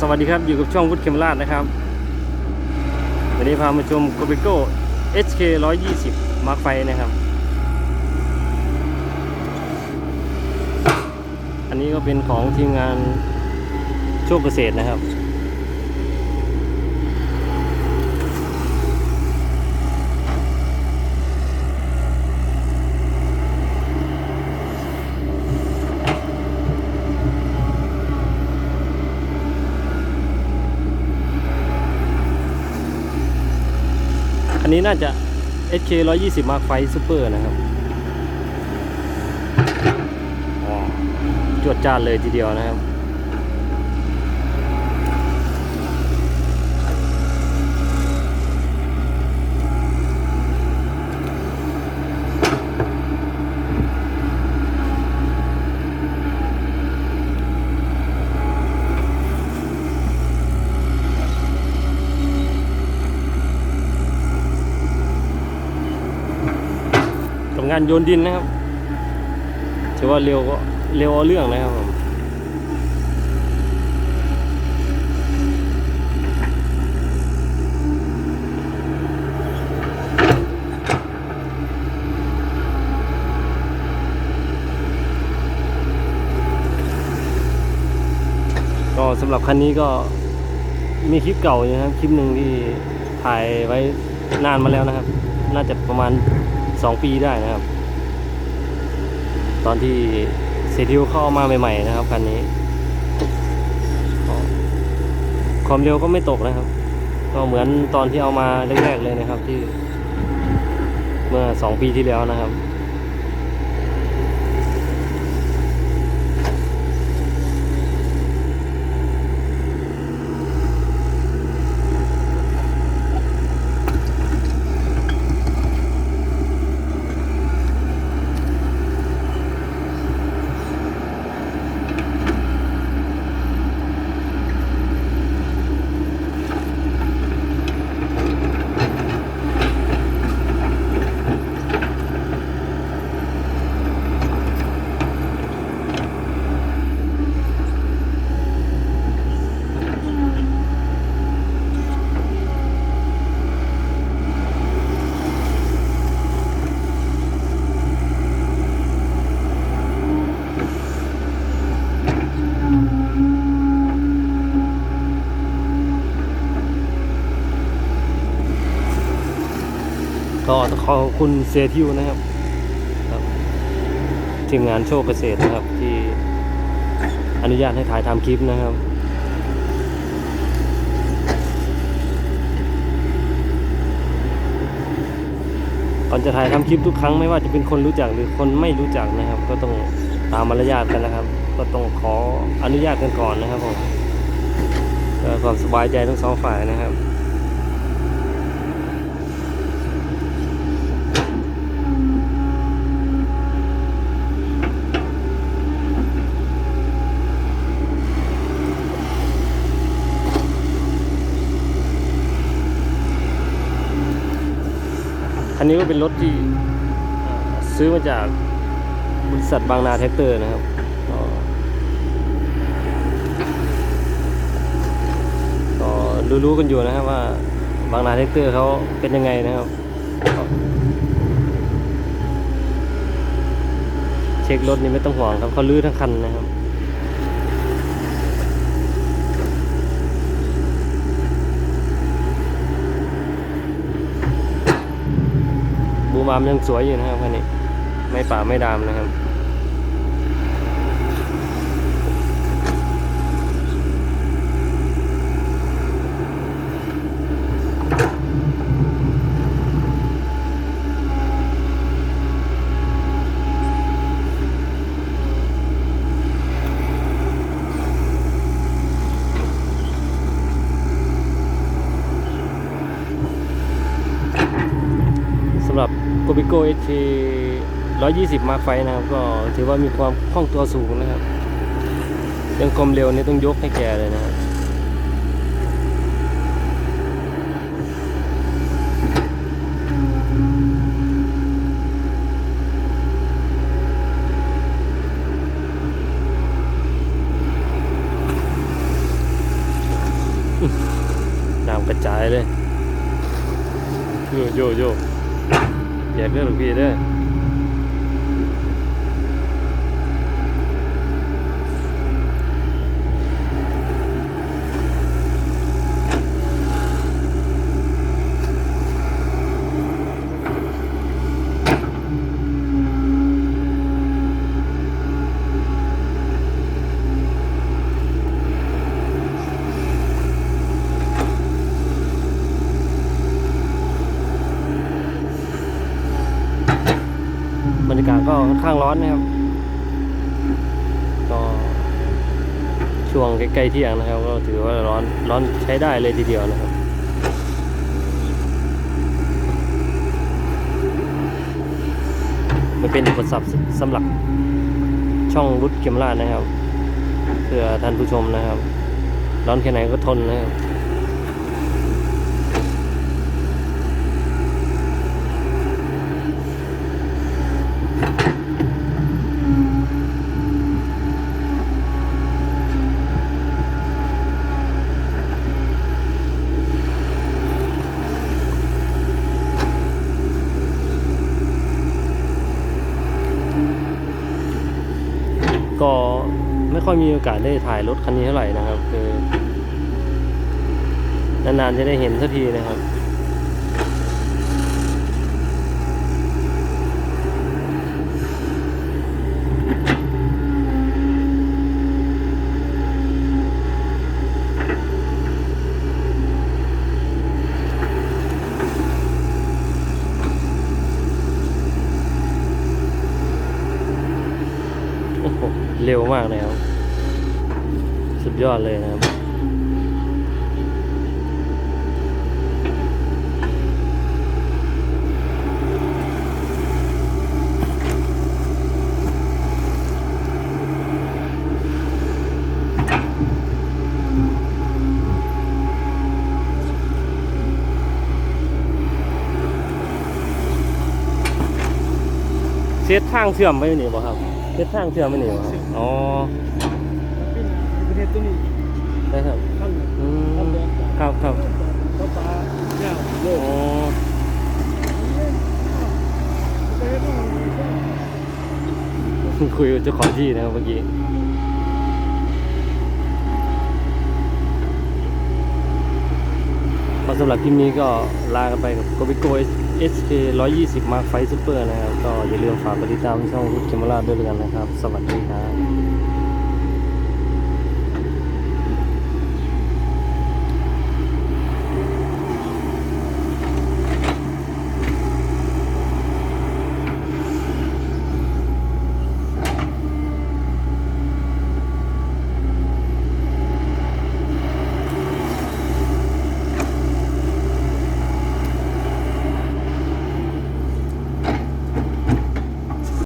สวัสดีครับอยู่กับช่องวุฒิเคมราชนะครับ วันนี้พามาชมโกเบโก้ HK 120 มาร์คไฟนะครับ อันนี้ก็เป็นของทีมงานโชคเกษตรนะครับ นนี้น่าจะ HK 120 Mark ไฟ Super นะครับจวดจานเลยทีเดียวนะครับ งานโยนดินนะครับถือว่าเร็วก็เร็วเอาเรื่องนะครับผมก็สำหรับคันนี้ก็มีคลิปเก่าอยู่นะครับ คลิปหนึ่งที่ถ่ายไว้นานมาแล้วนะครับ น่าจะประมาณ สองปีได้นะครับ ตอนที่เซทิวเข้ามาใหม่ ๆ นะครับคันนี้ความเร็วก็ไม่ตกนะครับ ก็เหมือนตอนที่เอามาแรกๆเลยนะครับ ที่เมื่อสองปีที่แล้วนะครับ ขอขอบคุณเซทิวนะครับครับทีมงานโชคเกษตรนะครับ ที่อนุญาตให้ถ่ายทำคลิปนะครับก่อนจะถ่ายทำคลิปทุกครั้งไม่ว่าจะเป็นคนรู้จักหรือคนไม่รู้จักนะครับ ก็ต้องตามมารยาทกันนะครับ ก็ต้องขออนุญาตกันก่อนนะครับผมก่อความสบายใจทั้งสองฝ่ายนะครับ นี้ก็เป็นรถที่ซื้อมาจากบริษัทบางนาแท็กเตอร์นะครับก็รู้ๆกันอยู่นะครับว่าบางนาแท็กเตอร์เขาเป็นยังไงนะครับ เช็ครถนี่ไม่ต้องห่วงครับเขาลื้อทั้งคันนะครับ วามยังสวยอยู่นะครับคันนี้ ไม่ป่าไม่ดามนะครับ สำ หรับ g o b i g o HK 120 Mark ไฟนะครับ ก็ถือว่ามีความคล่องตัวสูงนะครับเรื่องความเร็วนี่ต้องยกให้แกเลยนะครับจายเลย โยโยโย แยกเด้อหลวงพี่เด้อ ก็ค่อนข้างร้อนนะครับ ก็ช่วงใกล้ๆเที่ยงนะครับ ก็ถือว่าร้อนร้อนใช้ได้เลยทีเดียวนะครับมันเป็นอุปสรรคสำหรับช่องรุดเกมราดนะครับเพื่อท่านผู้ชมนะครับ ร้อนแค่ไหนก็ทนนะครับ ก็ไม่ ค่อยมีโอกาสได้ถ่ายรถคันนี้เท่าไหร่นะครับคือนานๆจะได้เห็นสักทีนะครับโอ้โหเร็วมากเลยครับ สุดยอดเลยนะครับ เซตทางเชื่อมไปนี่บ่ครับเซตทางเชื่อมไปนี่บ่ครับอ๋อ เทศตัวนี้ได้ครับ ข้างอืข้างมแดงครับครับเขาปลาเน่าโลอ๋กอคุยกับเจ้าของที่นะครับเมื่อกี้ก็สำหรับคลิปนี้ก็ลากันไปกับ g o b i g o SK 120 Mark 5 Super นะครับ ก็อย่าลืมฝากกดติดตามช่องรุดเคมราด้วยกันนะครับ สวัสดีครับ